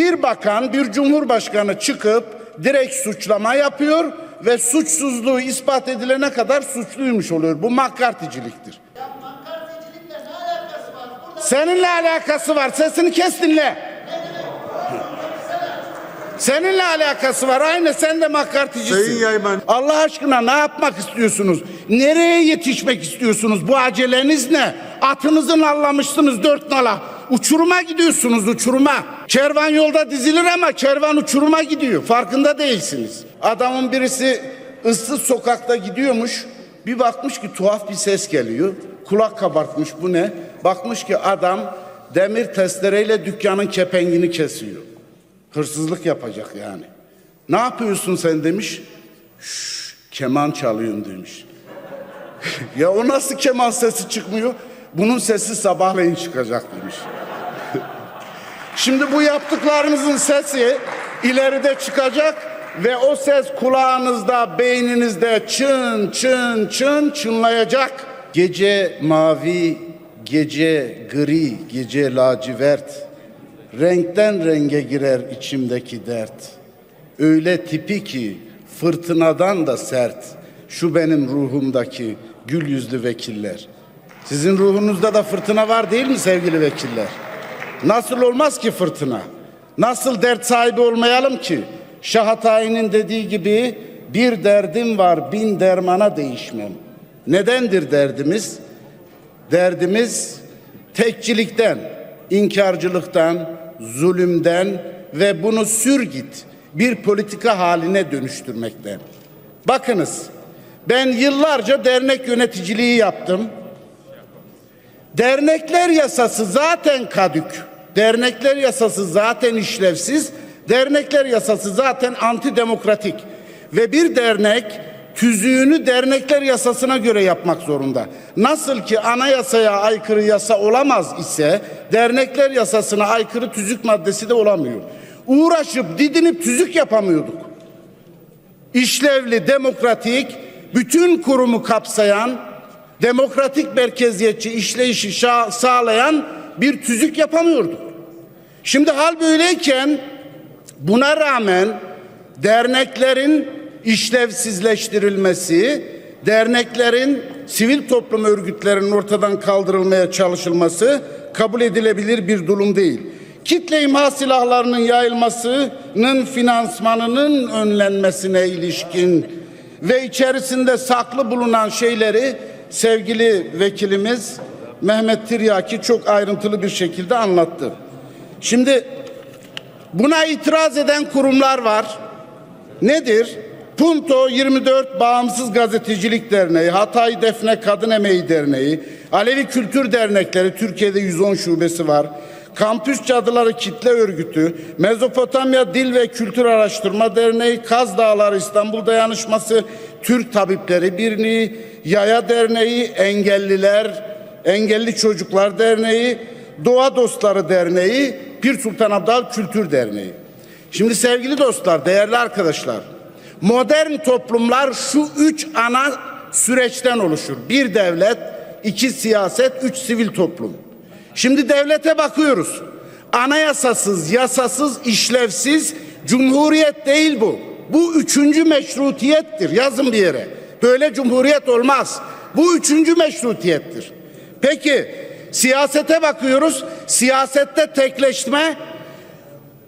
Bir bakan, bir cumhurbaşkanı çıkıp direkt suçlama yapıyor ve suçsuzluğu ispat edilene kadar suçluymuş oluyor. Bu makarticiliktir. Particilikle ne alakası var? Burada Seninle alakası var. Sesini kes dinle. Seninle alakası var. Aynı sen de makarticisin. Sayın Yayman. Allah aşkına ne yapmak istiyorsunuz? Nereye yetişmek istiyorsunuz? Bu aceleniz ne? Atınızı nallamışsınız dört nala. Uçuruma gidiyorsunuz uçuruma. Kervan yolda dizilir ama kervan uçuruma gidiyor. Farkında değilsiniz. Adamın birisi ıssız sokakta gidiyormuş. Bir bakmış ki tuhaf bir ses geliyor. Kulak kabartmış bu ne? Bakmış ki adam demir testereyle dükkanın kepengini kesiyor. Hırsızlık yapacak yani. Ne yapıyorsun sen demiş. Şş, keman çalıyorum demiş. ya o nasıl keman sesi çıkmıyor? Bunun sesi sabahleyin çıkacak demiş. Şimdi bu yaptıklarınızın sesi ileride çıkacak ve o ses kulağınızda, beyninizde çın çın çın çınlayacak. Gece mavi, gece gri, gece lacivert. Renkten renge girer içimdeki dert. Öyle tipi ki fırtınadan da sert. Şu benim ruhumdaki gül yüzlü vekiller. Sizin ruhunuzda da fırtına var değil mi sevgili vekiller? Nasıl olmaz ki fırtına? Nasıl dert sahibi olmayalım ki? Şahatay'ın dediği gibi bir derdim var bin dermana değişmem. Nedendir derdimiz? Derdimiz tekçilikten, inkarcılıktan, zulümden ve bunu sür git bir politika haline dönüştürmekten. Bakınız ben yıllarca dernek yöneticiliği yaptım. Dernekler yasası zaten kadük. Dernekler yasası zaten işlevsiz. Dernekler yasası zaten antidemokratik. Ve bir dernek tüzüğünü dernekler yasasına göre yapmak zorunda. Nasıl ki anayasaya aykırı yasa olamaz ise dernekler yasasına aykırı tüzük maddesi de olamıyor. Uğraşıp didinip tüzük yapamıyorduk. İşlevli, demokratik, bütün kurumu kapsayan, demokratik merkeziyetçi işleyişi sağlayan bir tüzük yapamıyorduk. Şimdi hal böyleyken buna rağmen derneklerin işlevsizleştirilmesi, derneklerin sivil toplum örgütlerinin ortadan kaldırılmaya çalışılması kabul edilebilir bir durum değil. Kitle imha silahlarının yayılmasının finansmanının önlenmesine ilişkin ve içerisinde saklı bulunan şeyleri sevgili vekilimiz Mehmet Tiryaki çok ayrıntılı bir şekilde anlattı. Şimdi buna itiraz eden kurumlar var. Nedir? Punto 24 Bağımsız Gazetecilik Derneği, Hatay Defne Kadın Emeği Derneği, Alevi Kültür Dernekleri, Türkiye'de 110 şubesi var. Kampüs Cadıları Kitle Örgütü, Mezopotamya Dil ve Kültür Araştırma Derneği, Kaz Dağları İstanbul Dayanışması, Türk Tabipleri Birliği, Yaya Derneği, Engelliler, Engelli Çocuklar Derneği, Doğa Dostları Derneği, Pir Sultan Abdal Kültür Derneği. Şimdi sevgili dostlar, değerli arkadaşlar, modern toplumlar şu üç ana süreçten oluşur. Bir devlet, iki siyaset, üç sivil toplum. Şimdi devlete bakıyoruz. Anayasasız, yasasız, işlevsiz cumhuriyet değil bu. Bu üçüncü meşrutiyettir. Yazın bir yere. Böyle cumhuriyet olmaz. Bu üçüncü meşrutiyettir. Peki siyasete bakıyoruz. Siyasette tekleşme,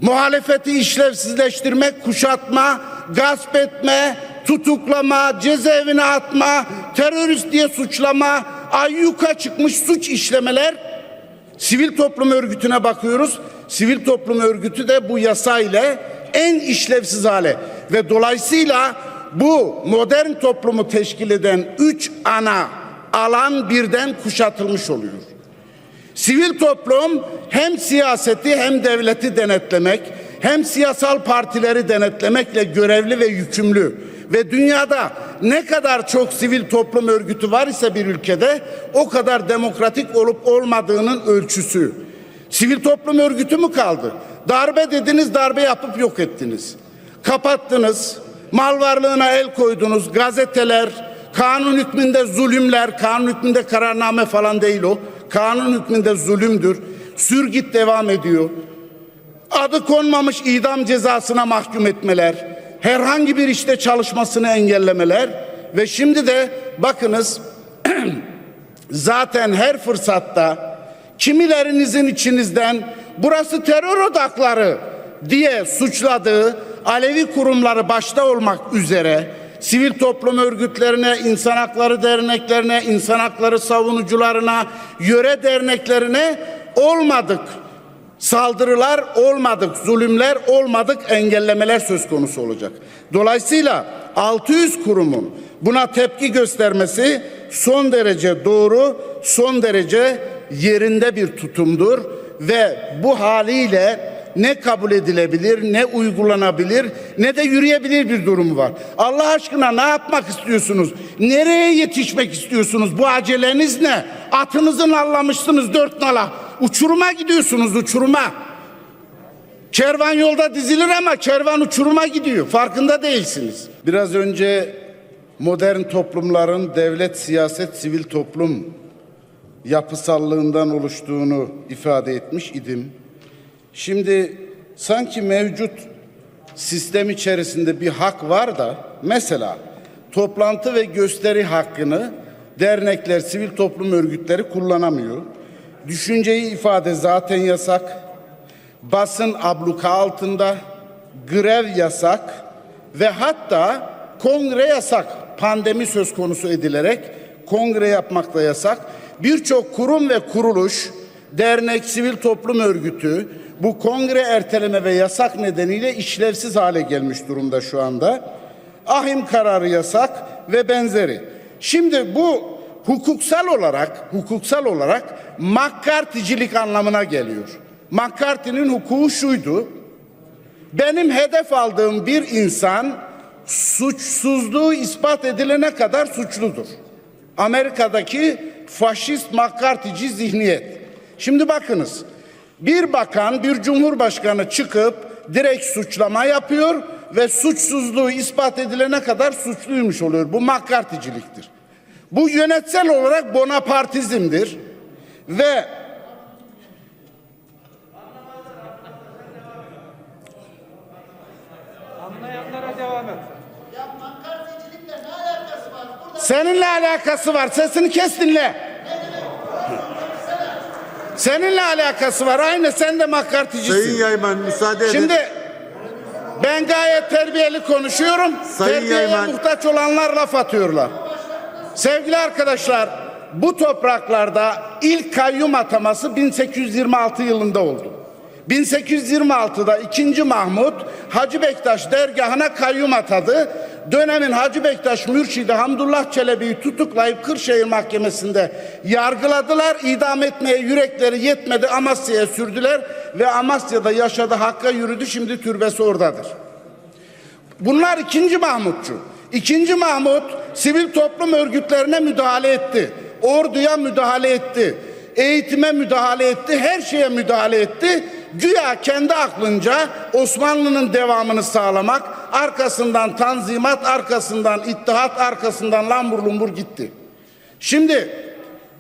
muhalefeti işlevsizleştirmek, kuşatma, gasp etme, tutuklama, cezaevine atma, terörist diye suçlama, ayyuka çıkmış suç işlemeler sivil toplum örgütüne bakıyoruz. Sivil toplum örgütü de bu yasa ile en işlevsiz hale ve dolayısıyla bu modern toplumu teşkil eden üç ana alan birden kuşatılmış oluyor. Sivil toplum hem siyaseti hem devleti denetlemek, hem siyasal partileri denetlemekle görevli ve yükümlü. Ve dünyada ne kadar çok sivil toplum örgütü var ise bir ülkede o kadar demokratik olup olmadığının ölçüsü. Sivil toplum örgütü mü kaldı? Darbe dediniz, darbe yapıp yok ettiniz. Kapattınız, mal varlığına el koydunuz, gazeteler, kanun hükmünde zulümler, kanun hükmünde kararname falan değil o. Kanun hükmünde zulümdür. Sürgit devam ediyor. adı konmamış idam cezasına mahkum etmeler, herhangi bir işte çalışmasını engellemeler ve şimdi de bakınız zaten her fırsatta kimilerinizin içinizden burası terör odakları diye suçladığı Alevi kurumları başta olmak üzere sivil toplum örgütlerine, insan hakları derneklerine, insan hakları savunucularına, yöre derneklerine olmadık saldırılar olmadık, zulümler olmadık, engellemeler söz konusu olacak. Dolayısıyla 600 kurumun buna tepki göstermesi son derece doğru, son derece yerinde bir tutumdur ve bu haliyle ne kabul edilebilir, ne uygulanabilir, ne de yürüyebilir bir durum var. Allah aşkına ne yapmak istiyorsunuz? Nereye yetişmek istiyorsunuz? Bu aceleniz ne? Atınızı nallamışsınız dört nala. Uçuruma gidiyorsunuz uçuruma. Kervan yolda dizilir ama kervan uçuruma gidiyor. Farkında değilsiniz. Biraz önce modern toplumların devlet, siyaset, sivil toplum yapısallığından oluştuğunu ifade etmiş idim. Şimdi sanki mevcut sistem içerisinde bir hak var da mesela toplantı ve gösteri hakkını dernekler, sivil toplum örgütleri kullanamıyor. Düşünceyi ifade zaten yasak. Basın abluka altında, grev yasak ve hatta kongre yasak. Pandemi söz konusu edilerek kongre yapmak da yasak. Birçok kurum ve kuruluş, dernek, sivil toplum örgütü bu kongre erteleme ve yasak nedeniyle işlevsiz hale gelmiş durumda şu anda. Ahim kararı yasak ve benzeri. Şimdi bu hukuksal olarak hukuksal olarak McCarthy'cilik anlamına geliyor. McCarthy'nin hukuku şuydu. Benim hedef aldığım bir insan suçsuzluğu ispat edilene kadar suçludur. Amerika'daki faşist McCarthy'ci zihniyet. Şimdi bakınız. Bir bakan, bir cumhurbaşkanı çıkıp direkt suçlama yapıyor ve suçsuzluğu ispat edilene kadar suçluymuş oluyor. Bu McCarthy'ciliktir. Bu yönetsel olarak Bonapartizmdir ve Anlayanlara devam et. Ya makartecilikle ne alakası var? Burada seninle alakası var. Sesini kes dinle. Seninle alakası var. Aynı sen de McCarthy'cisin. Sayın Yayman müsaade edin. Şimdi ben gayet terbiyeli konuşuyorum. Sayın Terbiyeye Yayman. muhtaç olanlar laf atıyorlar. Sevgili arkadaşlar, bu topraklarda ilk kayyum ataması 1826 yılında oldu. 1826'da 2. Mahmut Hacı Bektaş dergahına kayyum atadı. Dönemin Hacı Bektaş mürşidi Hamdullah Çelebi'yi tutuklayıp Kırşehir Mahkemesi'nde yargıladılar. İdam etmeye yürekleri yetmedi Amasya'ya sürdüler ve Amasya'da yaşadı, Hakk'a yürüdü. Şimdi türbesi oradadır. Bunlar ikinci Mahmutçu. İkinci Mahmut sivil toplum örgütlerine müdahale etti. Orduya müdahale etti. Eğitime müdahale etti. Her şeye müdahale etti. Güya kendi aklınca Osmanlı'nın devamını sağlamak, arkasından tanzimat, arkasından ittihat, arkasından lambur lumbur gitti. Şimdi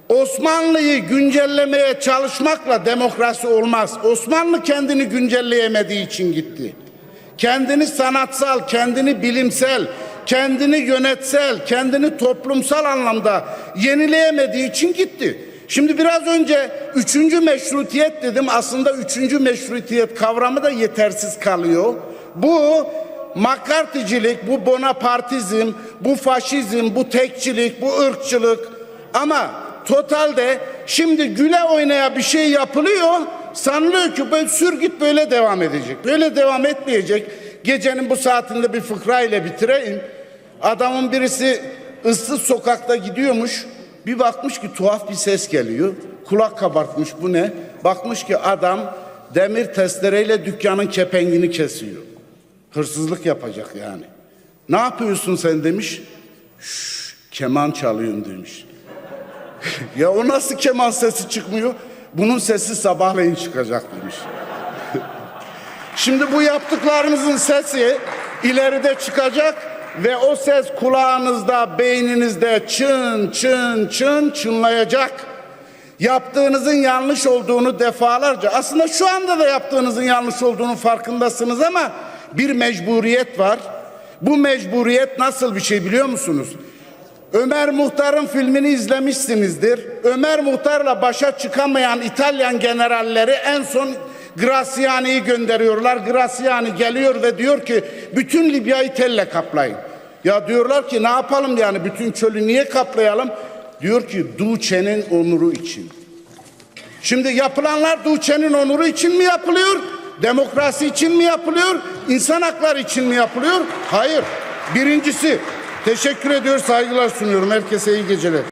Osmanlı'yı güncellemeye çalışmakla demokrasi olmaz. Osmanlı kendini güncelleyemediği için gitti. Kendini sanatsal, kendini bilimsel, kendini yönetsel, kendini toplumsal anlamda yenileyemediği için gitti. Şimdi biraz önce üçüncü meşrutiyet dedim. Aslında üçüncü meşrutiyet kavramı da yetersiz kalıyor. Bu makarticilik, bu bonapartizm, bu faşizm, bu tekçilik, bu ırkçılık ama totalde şimdi güle oynaya bir şey yapılıyor. Sanılıyor ki böyle sür git böyle devam edecek. Böyle devam etmeyecek. Gecenin bu saatinde bir fıkra ile bitireyim. Adamın birisi ıssız sokakta gidiyormuş. Bir bakmış ki tuhaf bir ses geliyor. Kulak kabartmış bu ne? Bakmış ki adam demir testereyle dükkanın kepengini kesiyor. Hırsızlık yapacak yani. Ne yapıyorsun sen demiş. Şş, keman çalıyorum demiş. ya o nasıl keman sesi çıkmıyor? Bunun sesi sabahleyin çıkacak demiş. Şimdi bu yaptıklarınızın sesi ileride çıkacak ve o ses kulağınızda, beyninizde çın çın çın çınlayacak. Yaptığınızın yanlış olduğunu defalarca aslında şu anda da yaptığınızın yanlış olduğunu farkındasınız ama bir mecburiyet var. Bu mecburiyet nasıl bir şey biliyor musunuz? Ömer Muhtar'ın filmini izlemişsinizdir. Ömer Muhtar'la başa çıkamayan İtalyan generalleri en son Graziani'yi gönderiyorlar. Graziani geliyor ve diyor ki bütün Libya'yı telle kaplayın. Ya diyorlar ki ne yapalım yani bütün çölü niye kaplayalım? Diyor ki Duce'nin onuru için. Şimdi yapılanlar Duçe'nin onuru için mi yapılıyor? Demokrasi için mi yapılıyor? İnsan hakları için mi yapılıyor? Hayır. Birincisi teşekkür ediyor, saygılar sunuyorum. Herkese iyi geceler.